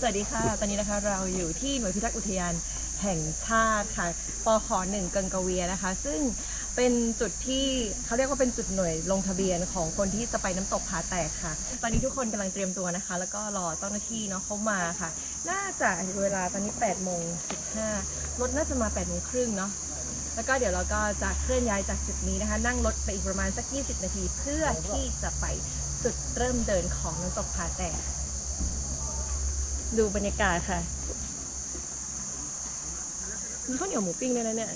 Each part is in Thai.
สวัสดีค่ะ ตอนนี้นะคะเราอยู่ที่หน่วยพิทักษ์อุทยานแห่งชาติค่ะปขหนึ่งเกิงกะเวียนะคะ ซึ่งเป็นจุดที่เขาเรียกว่าเป็นจุดหน่วยลงทะเบียนของคนที่จะไปน้ำตกผาแตกค่ะ ตอนนี้ทุกคนกำลังเตรียมตัวนะคะ แล้วก็รอเจ้าหน้าที่เนาะเขามาค่ะ น่าจะเวลาตอนนี้8โมง15รถน่าจะมา8โมงครึ่งเนาะ แล้วก็เดี๋ยวเราก็จะเคลื่อนย้ายจากจุดนี้นะคะ นั่งรถไปอีกประมาณสัก 20 นาที เพื่อที่จะไปจุดเริ่มเดินของน้ำตกผาแตก ดูบรรยากาศค่ะมีข้าวเหนียวหมูปิ้งด้วยนะเนี่ย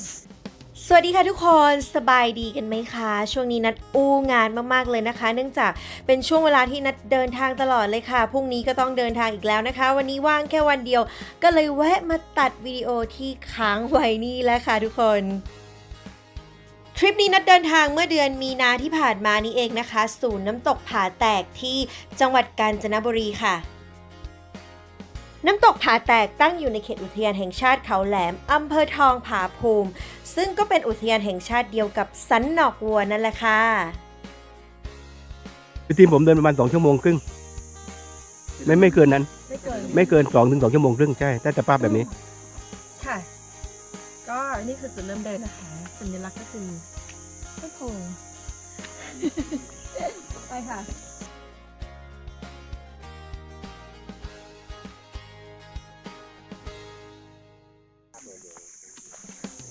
สวัสดีค่ะทุกคนสบายดีกันไหมคะ ช่วงนี้นัดอู้งานมากๆเลยนะคะ เนื่องจากเป็นช่วงเวลาที่นัดเดินทางตลอดเลยค่ะพรุ่งนี้ก็ต้องเดินทางอีกแล้วนะคะ วันนี้ว่างแค่วันเดียว ก็เลยแวะมาตัดวิดีโอที่ค้างไว้นี่แหละค่ะทุกคนทริปนี้นัดเดินทางเมื่อเดือนมีนาที่ผ่านมานี่เองนะคะ ศูนย์น้ำตกผาแตกที่จังหวัดกาญจนบุรีค่ะ น้ำตกผาแตกตั้งอยู่ในเขตอุทยานแห่งชาติเขาแหลมอำเภอทองผาภูมิ ซึ่งก็เป็นอุทยานแห่งชาติเดียวกับสันนอกวัวนั่นแหละค่ะทีมผมเดินประมาณสองชั่วโมงครึ่งไม่ไม่เกินนั้น ไม่เกินไม่เกินสองถึงสองชั่วโมงครึ่งใช่ถ้าสภาพแบบนี้ ค่ะ ก็นี่คือจุดเริ่มเดินนะคะสัญลักษณ์ก็คือต้นโพไปค่ะ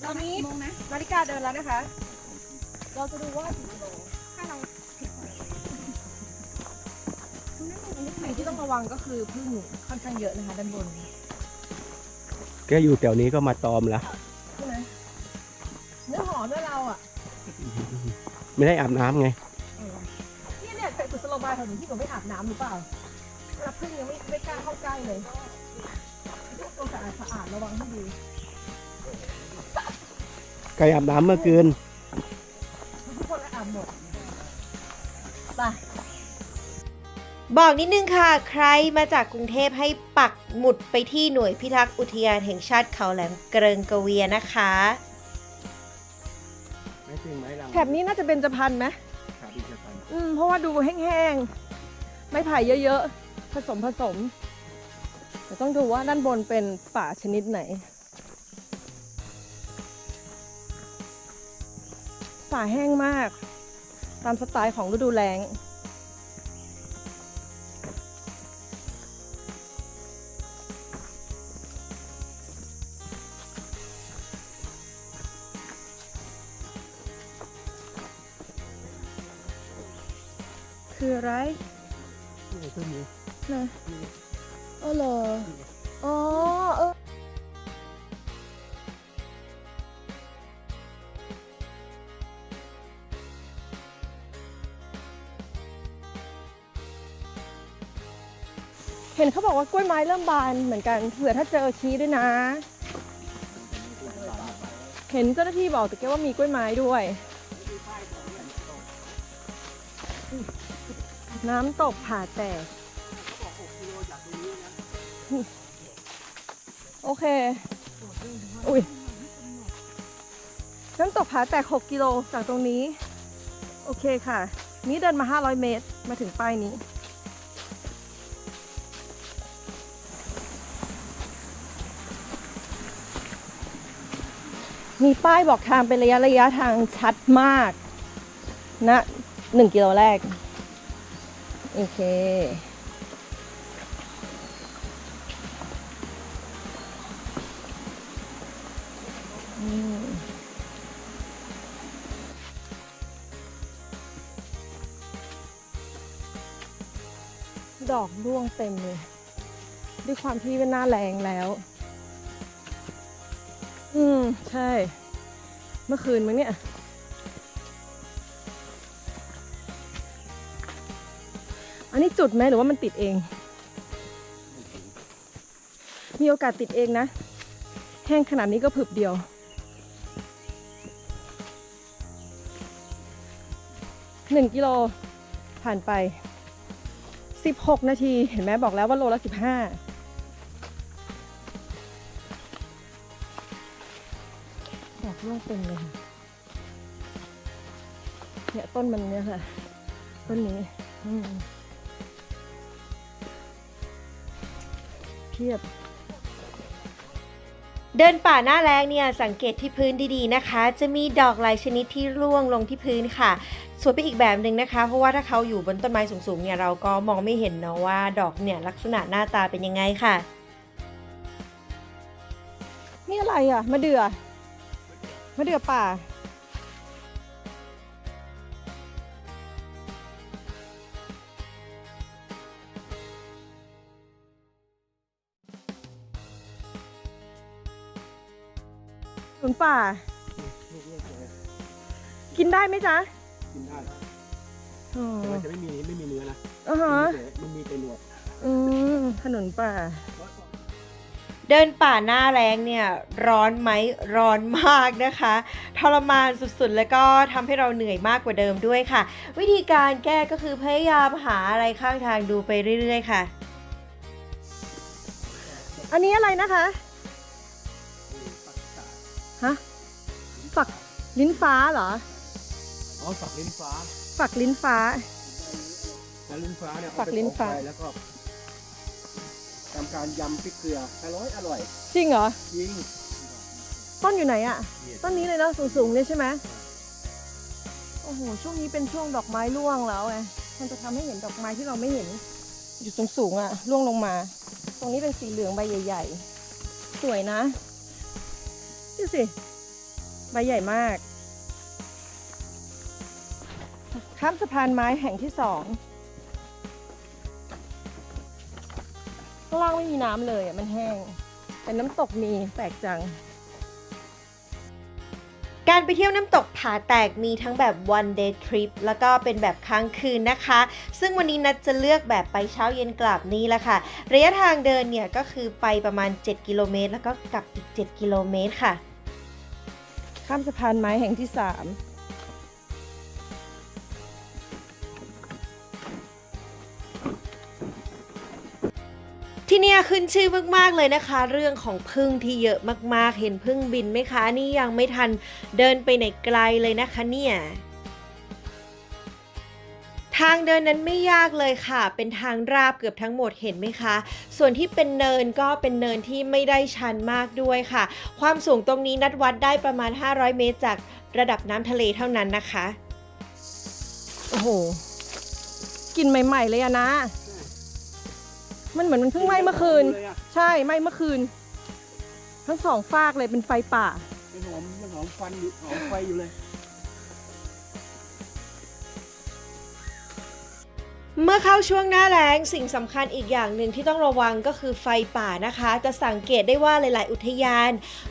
ตอนนี้นาฬิกาเดินแล้วนะคะ เราจะดูว่ากี่กิโลถ้าเราผิดสิ่งที่ต้องระวังก็คือพึ่งค่อนข้างเยอะนะคะด้านบนแกอยู่แถวนี้ก็มาตอมละใช่ไหมเนื้อหอมด้วยเราอะไม่ได้อาบน้ำไงเออเนี่ยเนี่ยเป็นกุศโลบายของหนูที่หนูไม่อาบน้ำหรือเปล่าเวลาพึ่งยังไม่ไม่กล้าเข้าใกล้เลยตัวสะอาดสะอาดระวังให้ดี ใครอาบน้ำเมื่อคืนทุกคนอาบหมดไปบอกนิดนึงค่ะ ใครมาจากกรุงเทพให้ปักหมุดไปที่หน่วยพิทักษ์อุทยานแห่งชาติเขาแหลมเกริงกะเวียนะคะไม่ถึงไม้ลังแถบนี้น่าจะเป็นจะพันไหมขาดีจะพันอืมเพราะว่าดูแห้งๆ ไม่ไผ่เยอะๆ ผสมผสมแต่ต้องดูว่าด้านบนเป็นป่าชนิดไหน ป่าแห้งมาก ตามสไตล์ของฤดูแล้งคืออะไรต้นนี้นะเออเหรออ๋อเออ เห็นเขาบอกว่ากล้วยไม้เริ่มบานเหมือนกันเผื่อถ้าเจอชี้ด้วยนะ เห็นเจ้าหน้าที่บอกแต่แกว่ามีกล้วยไม้ด้วย น้ำตกผาแตกโอเค อุ้ยน้ำตกผาแตก 6 กิโลจากตรงนี้ โอเคค่ะ นี่เดินมา 500 เมตร มาถึงป้ายนี้ มีป้ายบอกทางเป็นระยะระยะทางชัดมากนะหนึ่งกิโลแรก โอเค ดอกร่วงเต็มเลย ด้วยความที่เป็นหน้าแรงแล้ว อืม ใช่ เมื่อคืนมั้งเนี่ย อันนี้จุดไหมหรือว่ามันติดเอง มีโอกาสติดเองนะ แห้งขนาดนี้ก็ผึบเดียวหนึ่งกิโลผ่านไปสิบหกนาที เห็นไหมบอกแล้วว่าโลละสิบห้า อกนอกเต็มเลยเนี่ยต้นมันเนี่ยค่ะ ต้นนี้เพียบเดินป่าหน้าแรงเนี่ยสังเกตที่พื้นดีๆนะคะ จะมีดอกหลายชนิดที่ร่วงลงที่พื้นค่ะสวยไปอีกแบบหนึ่งนะคะ เพราะว่าถ้าเขาอยู่บนต้นไม้สูงๆเนี่ยเราก็มองไม่เห็นเนาะว่าดอกเนี่ยลักษณะหน้าตาเป็นยังไงค่ะ นี่อะไรอะมะเดื่อ มะเดื่อป่าสวนป่ากินได้ไหมจ๊ะกินได้อ๋อแต่มันจะไม่มีไม่มีเนื้อนะอ่าฮะมันมีแต่หนวด อืมถนนป่า เดินป่าหน้าแรงเนี่ยร้อนไหมร้อนมากนะคะทรมานสุดๆ แล้วก็ทำให้เราเหนื่อยมากกว่าเดิมด้วยค่ะ วิธีการแก้ก็คือพยายามหาอะไรข้างทางดูไปเรื่อยๆค่ะ อันนี้อะไรนะคะฮะฝักลิ้นฟ้าเหรออ๋อฝักลิ้นฟ้า ฝักลิ้นฟ้าแล้วลิ้นฟ้าเนี่ยฝักลิ้นฟ้าเอไปแล้วก็ ทำการยำพริกเกลืออร่อยอร่อยจริงเหรอ จริงต้นอยู่ไหนอะต้นนี้เลยเนาะสูงๆเนี่ยใช่ไหมโอ้โห ช่วงนี้เป็นช่วงดอกไม้ร่วงแล้วไงมันจะทำให้เห็นดอกไม้ที่เราไม่เห็น อยู่สูงๆอะร่วงลงมา ตรงนี้เป็นสีเหลืองใบใหญ่ ๆ สวยนะดูสิใบใหญ่มาก ข้ามสะพานไม้แห่งที่สอง ข้างล่างไม่มีน้ำเลยมันแห้ง แต่น้ำตกมีแปลกจัง การไปเที่ยวน้ำตกผาแตกมีทั้งแบบ one day trip แล้วก็เป็นแบบค้างคืนนะคะ ซึ่งวันนี้นัดจะเลือกแบบไปเช้าเย็นกลับนี่แหละค่ะ ระยะทางเดินเนี่ยก็คือไปประมาณ 7 กิโลเมตร แล้วก็กลับอีก 7 กิโลเมตรค่ะ ข้ามสะพานไม้แห่งที่ 3 ที่เนี่ยขึ้นชื่อมากๆเลยนะคะ เรื่องของพึ่งที่เยอะมากๆ เห็นพึ่งบินไหมคะ นี่ยังไม่ทันเดินไปไหนไกลเลยนะคะเนี่ยทางเดินนั้นไม่ยากเลยค่ะ เป็นทางราบเกือบทั้งหมดเห็นไหมคะ ส่วนที่เป็นเนินก็เป็นเนินที่ไม่ได้ชันมากด้วยค่ะ ความสูงตรงนี้นัดวัดได้ประมาณ 500 เมตรจากระดับน้ำทะเลเท่านั้นนะคะ โอ้โหกลินใหม่ ๆ เลยอะนะ มันเหมือนมันเพิ่งไหม้เมื่อคืนเลยอะใช่ไหม้เมื่อคืน ทั้งสองฟากเลยเป็นไฟป่า มันหอมมันหอมควันอยู่หอมไฟอยู่เลย เมื่อเข้าช่วงหน้าแล้งสิ่งสำคัญอีกอย่างหนึ่งที่ต้องระวังก็คือไฟป่านะคะ จะสังเกตได้ว่าหลายๆ อุทยาน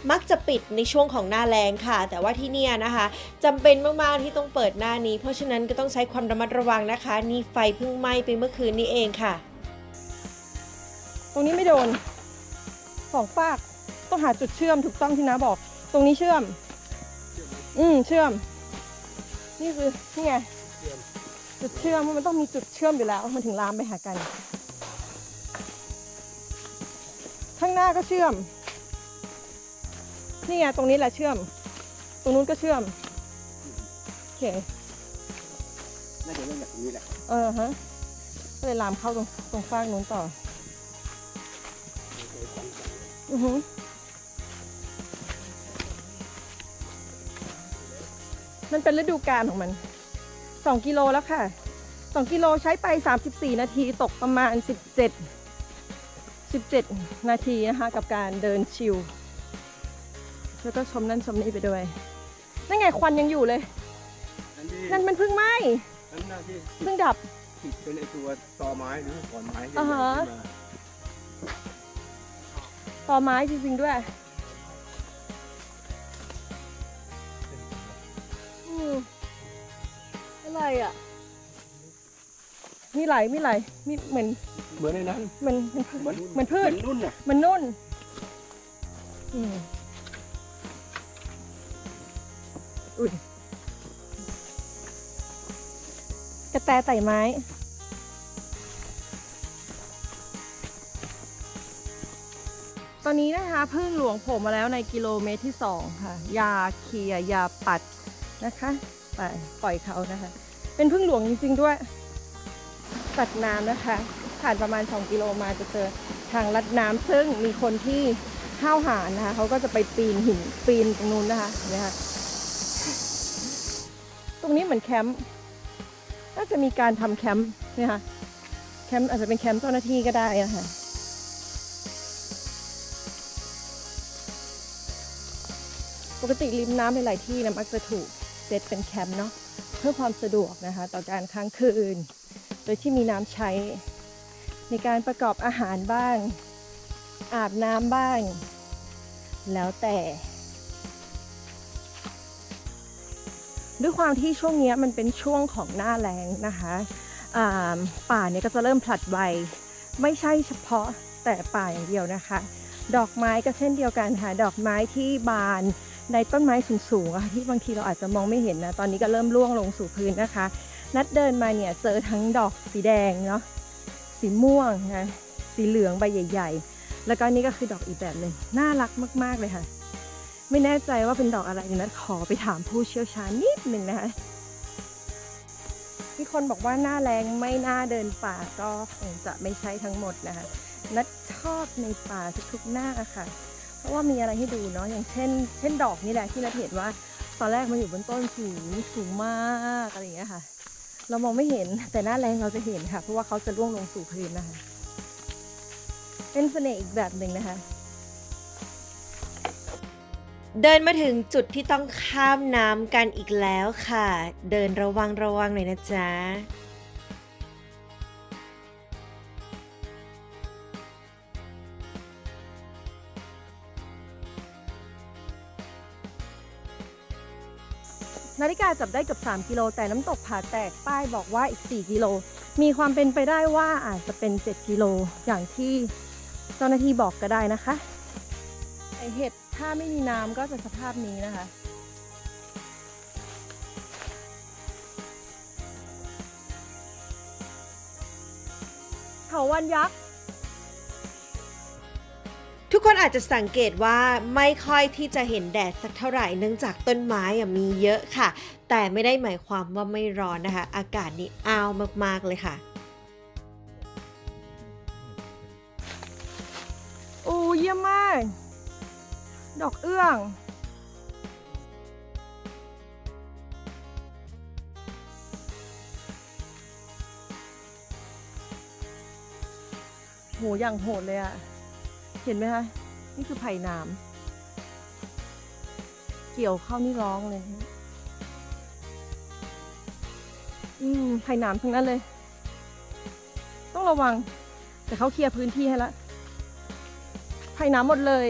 มักจะปิดในช่วงของหน้าแล้งค่ะ แต่ว่าที่เนี่ยนะคะจำเป็นมากๆที่ต้องเปิดหน้านี้ เพราะฉะนั้นก็ต้องใช้ความระมัดระวังนะคะ นี่ไฟเพิ่งไหม้ไปเมื่อคืนนี้เองค่ะ ตรงนี้ไม่โดนสองฟากต้องหาจุดเชื่อมถูกต้องที่น้าบอก ตรงนี้เชื่อม อืมเชื่อม นี่คือนี่ไงเชื่อมจุดเชื่อมมันต้องมีจุดเชื่อมอยู่แล้ว มันถึงลามไปหากัน ข้างหน้าก็เชื่อม นี่ไงตรงนี้แหละเชื่อม ตรงนู้นก็เชื่อมโอเคน่าจะเริ่มจากตรงนี้แหละเออฮะก็เลยลามเข้าตรงตรงฟากนู้นต่อ อือหือมันเป็นฤดูกาลของมัน สองกิโลแล้วค่ะ สองกิโลใช้ไป 34 นาทีตกประมาณ 17 17 นาทีนะคะ กับการเดินชิลแล้วก็ชมนั่นชมนี่ไปด้วย นั่นไงควันยังอยู่เลยอันที่นั่นมันเพิ่งไหม้อันนั้นที่เพิ่งดับ ติดเป็นไอตัวตอไม้หรือขอนไม้ที่อ่าฮะขึ้นมา ต่อไม้จริงๆด้วย อืมอะไรอะ มีไหลมีไหลมีเหมือนเหมือนในนั้น เหมือนเหมือนเหมือนพืชเหมือนนุ่นน่ะเหมันนุ่น อืมอุ่นกระแตไต่ไม้ ตอนนี้นะคะพึ่งหลวงผมมาแล้วในกิโลเมตรที่ 2 ค่ะ ยาเคลียยาปัดนะคะไปปล่อยเขานะคะ เป็นพึ่งหลวงจริงๆด้วยตัดน้ำนะคะ ผ่านประมาณ 2 กิโลมาจะเจอทางลัดน้ำซึ่งมีคนที่ห้าวหาญนะคะเขาก็จะไปปีนหินปีนตรงนู้นนะคะเห็นไหมคะตรงนี้เหมือนแคมป์น่าจะมีการทำแคมป์เนี่ยค่ะแคมป์อาจจะเป็นแคมป์เจ้าหน้าที่ก็ได้นะคะ กติริมน้ำหลายๆที่นะมักจะถูกเซตเป็นแคมป์เนาะเพื่อความสะดวกนะคะ ต่อการค้างคืน โดยที่มีน้ำใช้ ในการประกอบอาหารบ้าง อาบน้ำบ้าง แล้วแต่ด้วยความที่ช่วงนี้มันเป็นช่วงของหน้าแล้งนะคะป่าเนี่ยก็จะเริ่มผลัดใบ ไม่ใช่เฉพาะแต่ป่าอย่างเดียวนะคะ ดอกไม้ก็เช่นเดียวกันค่ะ ดอกไม้ที่บาน ในต้นไม้สูงๆที่บางทีเราอาจจะมองไม่เห็นนะ ตอนนี้ก็เริ่มร่วงลงสู่พื้นนะคะ นัดเดินมาเนี่ยเจอทั้งดอกสีแดงเนาะ สีม่วงนะ สีเหลืองใบใหญ่ ๆ แล้วก็นี่ก็คือดอกอีกแบบหนึ่งน่ารักมากๆเลยค่ะ ไม่แน่ใจว่าเป็นดอกอะไรนัดขอไปถามผู้เชี่ยวชาญนิดหนึ่งนะคะมีคนบอกว่าหน้าแรงไม่น่าเดินป่าก็คงจะไม่ใช่ทั้งหมดนะคะ นัดชอบในป่าทุกๆหน้าค่ะ ราะว่ามีอะไรให้ดูเนาะอย่างเช่น เช่นดอกนี่แหละที่นัดเห็นว่า ตอนแรกมันอยู่บนต้นสูงสูงมากอะไรอย่างเงี้ยค่ะ เรามองไม่เห็นแต่หน้าแรงเราจะเห็นค่ะ เพราะว่าเขาจะร่วงลงสู่พื้นนะคะ เป็นเสน่ห์อีกแบบหนึ่งนะคะ เดินมาถึงจุดที่ต้องข้ามน้ำกันอีกแล้วค่ะ เดินระวังระวังหน่อยนะจ๊ะ นาฬิกาจับได้เกับ3กิโลแต่น้ำตกผาแตกป้ายบอกว่าอีก 4 กิโล มีความเป็นไปได้ว่าอาจจะเป็น 7 กิโลอย่างที่เจ้าหน้าที่บอกก็ได้นะคะไอเห็ดถ้าไม่มีน้ำก็จะสภาพนี้นะคะเถาวันยักษ์ คนอาจจะสังเกตว่าไม่ค่อยที่จะเห็นแดดสักเท่าไหร่เนื่องจากต้นไม้มีเยอะค่ะ แต่ไม่ได้หมายความว่าไม่ร้อนนะคะ อากาศนี่อ้าวมากๆเลยค่ะโอ้เยี่ยมมาก ดอกเอื้อง โหอย่างโหดเลยอะ เห็นไหมคะ นี่คือไผ่หนาม เกี่ยวเข้านี่ร้องเลย อืมไผ่หนามทั้งนั้นเลย ต้องระวัง แต่เขาเคลียร์พื้นที่ให้แล้วไผ่น้ำหมดเลย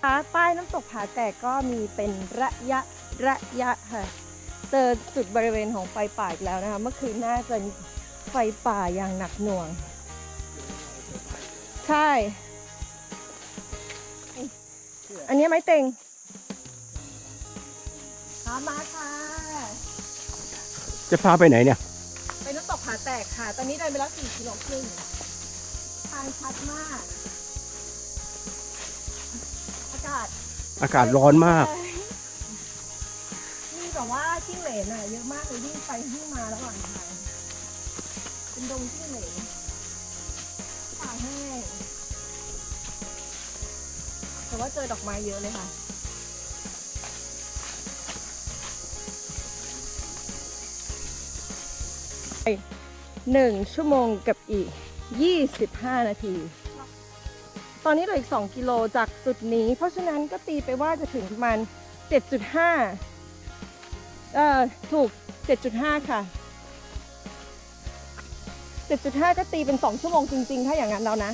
ขาป้ายน้ำตกผาแตกก็มีเป็นระยะระยะค่ะ เจอจุดบริเวณของไฟป่าอีกแล้วนะคะ เมื่อคืนน่าจะ ไฟป่าอย่างหนักหน่วง ใช่ อันนี้ไม้เต็งขามาค่ะ จะพาไปไหนเนี่ย ไปน้ำตกผาแตกค่ะ ตอนนี้เดินไปแล้ว4กิโลครึ่งทางชัดมาก อากาศ อากาศร้อนมากมีแบบว่าจิ้งเหลนอะเยอะมากเลยวิ่งไปวิ่งมาระหว่างทาง เป็นดงจิ้งเหลนป่าแห้งแต่ว่าเจอดอกไม้เยอะเลยค่ะหนึ่งชั่วโมงกับอีก 25 นาที ตอนนี้เหลืออีก 2 กิโลจากจุดนี้ เพราะฉะนั้นก็ตีไปว่าจะถึงประมาณ 7.5 เอ่อ ถูก 7.5 ค่ะ 7.5 ก็ตีเป็น 2 ชั่วโมงจริง ๆ ถ้าอย่างนั้นแล้วนะ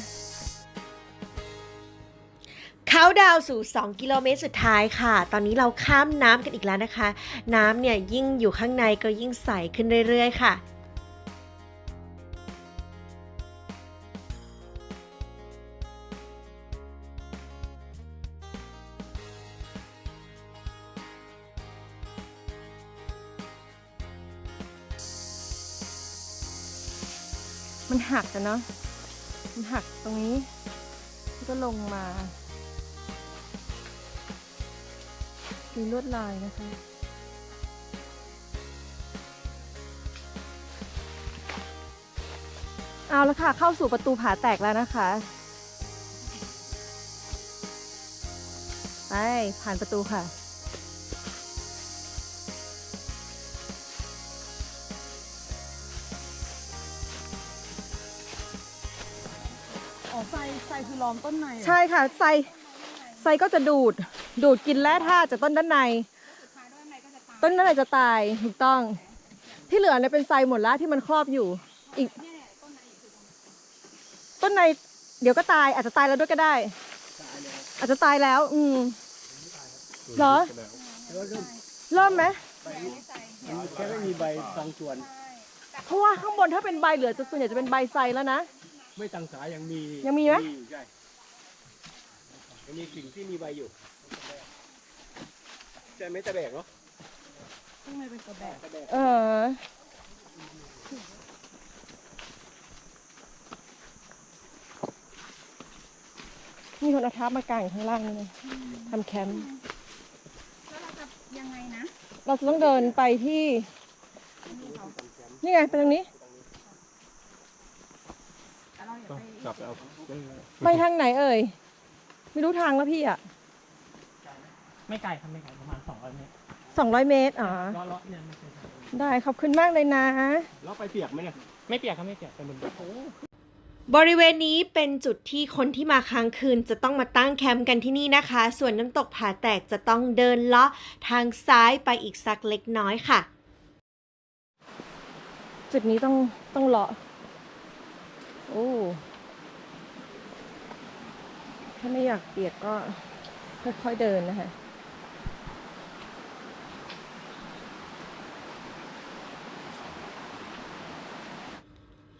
เขาดาวสู่ 2 กิโลเมตรสุดท้ายค่ะ ตอนนี้เราข้ามน้ำกันอีกแล้วนะคะ น้ำเนี่ยยิ่งอยู่ข้างในก็ยิ่งใสขึ้นเรื่อย ๆ ค่ะ หักกันเนาะมันหักตรงนี้ก็ลงมามีลวดลายนะคะเอาแล้วค่ะ เข้าสู่ประตูผาแตกแล้วนะคะ ไป ผ่านประตูค่ะ คือล้อมต้นในใช่ค่ะไซไซก็จะดูดดูดกินแร่ธาตุจากต้นด้านใน ต้นด้านในจะตายถูกต้อง ที่เหลือเนี่ยเป็นไซหมดแล้วที่มันครอบอยู่ อีก ต้นในเดี๋ยวก็ตายอาจจะตายแล้วด้วยก็ได้ อาจจะตายแล้ว อืมเหรอแล้วเริ่มเริ่มไหมมันแค่ไม่มีใบบางส่วน เพราะว่าข้างบนถ้าเป็นใบเหลือจะส่วนใหญ่จะเป็นใบไซแล้วนะ ไม่ตังสายังมียังมีไหมใช่ยังมีกิ่งที่มีใบอยู่ใช่ไหมตะแบกเนาะข้างในเป็นกระแบกตะแบกเออมีคนเอาทับมากางอยู่ข้างล่างนี่เลยทำแคมป์ แล้วเราจะยังไงนะเราจะต้องเดินไปที่ นี่ไง ไปตรงนี้แต่เราอย่าไปกลับไปเอาไปทางไหนเอ่ย ไม่รู้ทางแล้วพี่อะ ไม่ไกลครับไม่ไกลประมาณ200เมตรสองร้อยเมตรอ๋อล้อล้อเนี่ยไม่เป็นไรได้ขอบคุณมากเลยนะ แล้วไปเปียกไหมเนี่ยไม่เปียกครับไม่เปียกเป็นบนบกบริเวณนี้เป็นจุดที่คนที่มาค้างคืนจะต้องมาตั้งแคมป์กันที่นี่นะคะ ส่วนน้ำตกผาแตกจะต้องเดินเลาะทางซ้ายไปอีกสักเล็กน้อยค่ะ จุดนี้ต้องต้องเลาะ โอ้ ถ้าไม่อยากเปียกก็ค่อยๆเดินนะคะ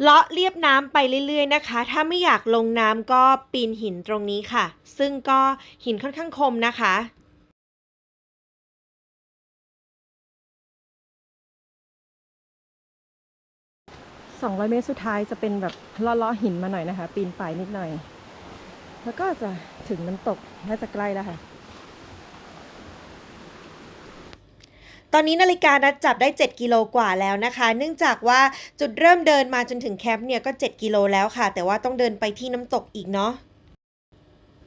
เลาะเรียบน้ำไปเรื่อยๆนะคะ ถ้าไม่อยากลงน้ำก็ปีนหินตรงนี้ค่ะ ซึ่งก็หินค่อนข้างคมนะคะ 200 เมตรสุดท้ายจะเป็นแบบล้อๆหินมาหน่อยนะคะ ปีนป่ายนิดหน่อย แล้วก็จะถึงน้ำตกน่าจะใกล้แล้วค่ะ ตอนนี้นาฬิกานัดจับได้ 7 กิโลกว่าแล้วนะคะ เนื่องจากว่าจุดเริ่มเดินมาจนถึงแคมป์เนี่ยก็ 7 กิโลแล้วค่ะ แต่ว่าต้องเดินไปที่น้ำตกอีกเนาะ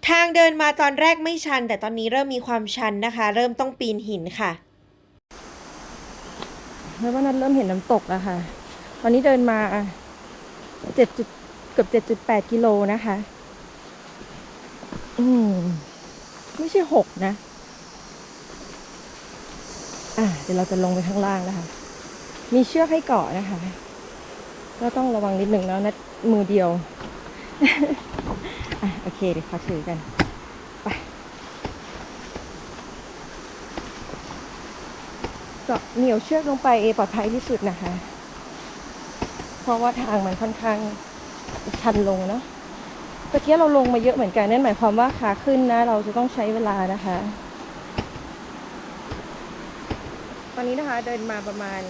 ทางเดินมาตอนแรกไม่ชัน แต่ตอนนี้เริ่มมีความชันนะคะ เริ่มต้องปีนหินค่ะแล้วว่านัดเริ่มเห็นน้ำตกแล้วค่ะ ตอนนี้เดินมาเจ็ดจุดเกือบเจ็ดจุดแปดกิโลนะคะ อืม ไม่ใช่หกนะ อะเดี๋ยวเราจะลงไปข้างล่างนะคะ มีเชือกให้เกาะนะคะ ก็ต้องระวังนิดหนึ่งแล้วนะมือเดียวอะโอเคเดี๋ยวขอถือกัน ไปเกาะเหนียวเชือกลงไปปลอดภัยที่สุดนะคะ เพราะว่าทางมันค่อนข้างชันลงเนาะตะเกียเราลงมาเยอะเหมือนกันนั่นหมายความว่าขาขึ้นนะ เราจะต้องใช้เวลานะคะ ตอนนี้นะคะเดินมาประมาณ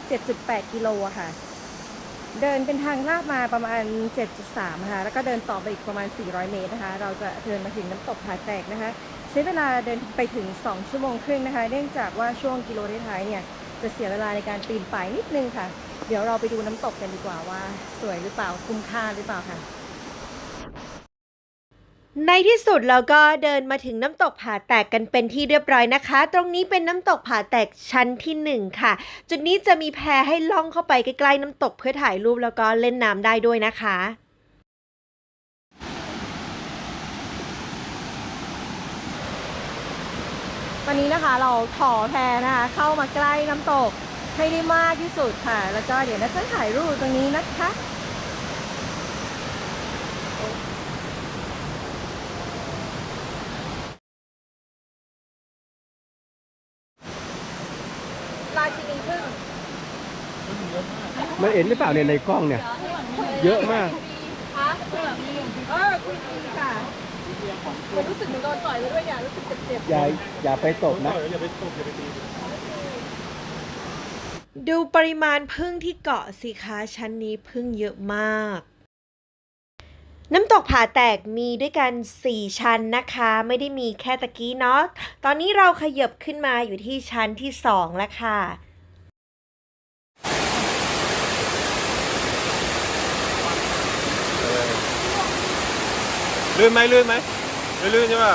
7.8 กิโลอะค่ะ เดินเป็นทางลาดมาประมาณ 7.3นะคะแล้วก็เดินต่อไปอีกประมาณ 400 เมตรนะคะ เราจะเดินมาถึงน้ำตกผาแตกนะคะ ใช้เวลาเดินไปถึง 2 ชั่วโมงครึ่งนะคะ เนื่องจากว่าช่วงกิโลท้ายเนี่ยจะเสียเวลาในการปีนป่ายนิดนึงค่ะ เดี๋ยวเราไปดูน้ำตกกันดีกว่าว่า สวยหรือเปล่าคุ้มค่าหรือเปล่าค่ะ ในที่สุดเราก็เดินมาถึงน้ำตกผาแตกกันเป็นที่เรียบร้อยนะคะ ตรงนี้เป็นน้ำตกผาแตกชั้นที่หนึ่งค่ะ จุดนี้จะมีแพให้ล่องเข้าไปใกล้ๆน้ำตกเพื่อถ่ายรูปแล้วก็เล่นน้ำได้ด้วยนะคะตอนนี้นะคะเราขอแพนะคะเข้ามาใกล้น้ำตก ให้ได้มากที่สุดค่ะ แล้วก็เดี๋ยวนะจะถ่ายรูปตรงนี้นะคะราชินีพึ่งมันเห็นหรือเปล่าเนี่ยในกล้องเนี่ย เยอะมากคะเออคุณดีค่ะมันรู้สึกเหมือนโดนต่อยไปด้วยเนี่ยรู้สึกเจ็บๆอย่าอย่าไปตบนะ ดูปริมาณพึ่งที่เกาะสิคะชั้นนี้พึ่งเยอะมาก น้ำตกผาแตกมีด้วยกัน 4 ชั้นนะคะ ไม่ได้มีแค่ตะกี้เนาะตอนนี้เราขยับขึ้นมาอยู่ที่ชั้นที่ 2 แล้วค่ะลื่นไหมลื่นไหมลื่นใช่ป่ะ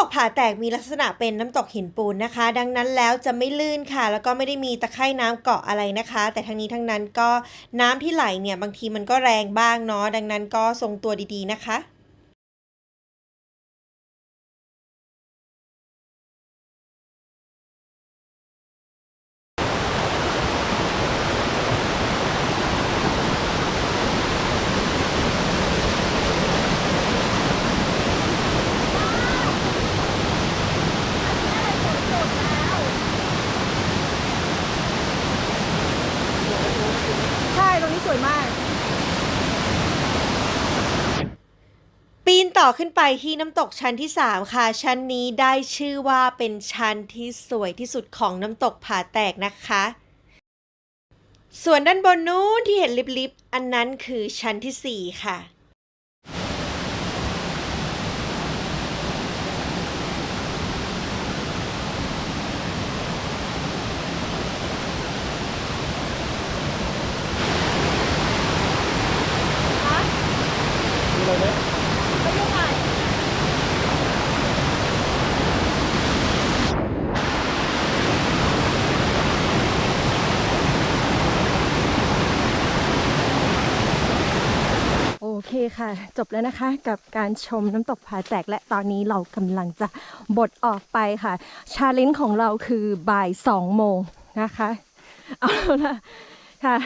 ตกผาแตกมีลักษณะเป็นน้ำตกหินปูนนะคะ ดังนั้นแล้วจะไม่ลื่นค่ะ แล้วก็ไม่ได้มีตะไคร่น้ำเกาะอะไรนะคะ แต่ทั้งนี้ทั้งนั้นก็น้ำที่ไหลเนี่ยบางทีมันก็แรงบ้างเนาะดังนั้นก็ทรงตัวดีๆนะคะ ใช่ตรงนี้สวยมาก ปีนต่อ ขึ้นไปที่น้ำตกชั้นที่ 3 ค่ะ ชั้นนี้ได้ชื่อว่าเป็นชั้นที่สวยที่สุดของน้ำตกผาแตกนะคะ ส่วนด้านบนนู้นที่เห็นลิบๆ อันนั้นคือชั้นทีสี่4 ค่ะโอเค่ะ จบแล้วนะคะกับการชมน้ำตกผาแตกและตอนนี้เรากำลังจะบดออกไปค่ะ ชาเลนจ์ของเราคือบ่ายสองโมงนะคะเอาละค่ะ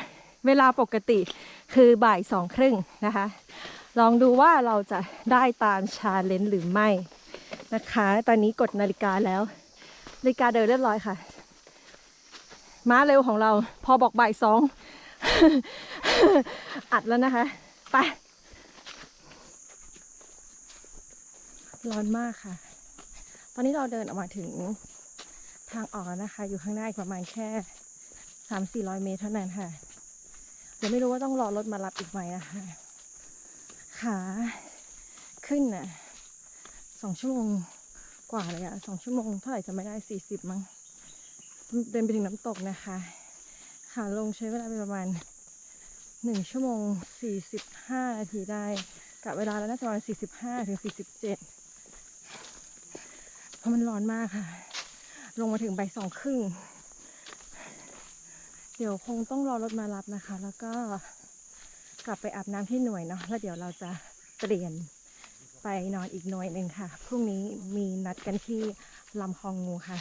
เวลาปกติคือบ่ายสองครึ่งนะคะ ลองดูว่าเราจะได้ตามชาเลนจ์หรือไม่นะคะ ตอนนี้กดนาฬิกาแล้ว นาฬิกาเดินเรียบร้อยค่ะ ม้าเร็วของเราพอบอกบ่ายสองอัดแล้วนะคะ ไป ร้อนมากค่ะ ตอนนี้เราเดินออกมาถึงทางออกนะคะ อยู่ข้างหน้าอีกประมาณแค่สามสี่ร้อยเมตรเท่านั้นค่ะ เดี๋ยวไม่รู้ว่าต้องรอรถมารับอีกไหมนะคะ ขาขึ้นน่ะสองชั่วโมงกว่าเลยอะสองชั่วโมงเท่าไหร่จะไม่ได้สี่สิบมั้ง เดินไปถึงน้ำตกนะคะ ขาลงใช้เวลาไปประมาณหนึ่งชั่วโมงสี่สิบห้านาทีได้กะเวลาแล้วน่าจะประมาณสี่สิบห้าถึงสี่สิบเจ็ด ราะมันร้อนมากค่ะ ลงมาถึงใบสองครึ่ง เดี๋ยวคงต้องรอรถมารับนะคะ แล้วก็กลับไปอาบน้ำที่หน่วยเนาะแล้วเดี๋ยวเราจะเปลี่ยนไปนอนอีกหน่วยหนึ่งค่ะ พรุ่งนี้มีนัดกันที่ลำคลองงูค่ะ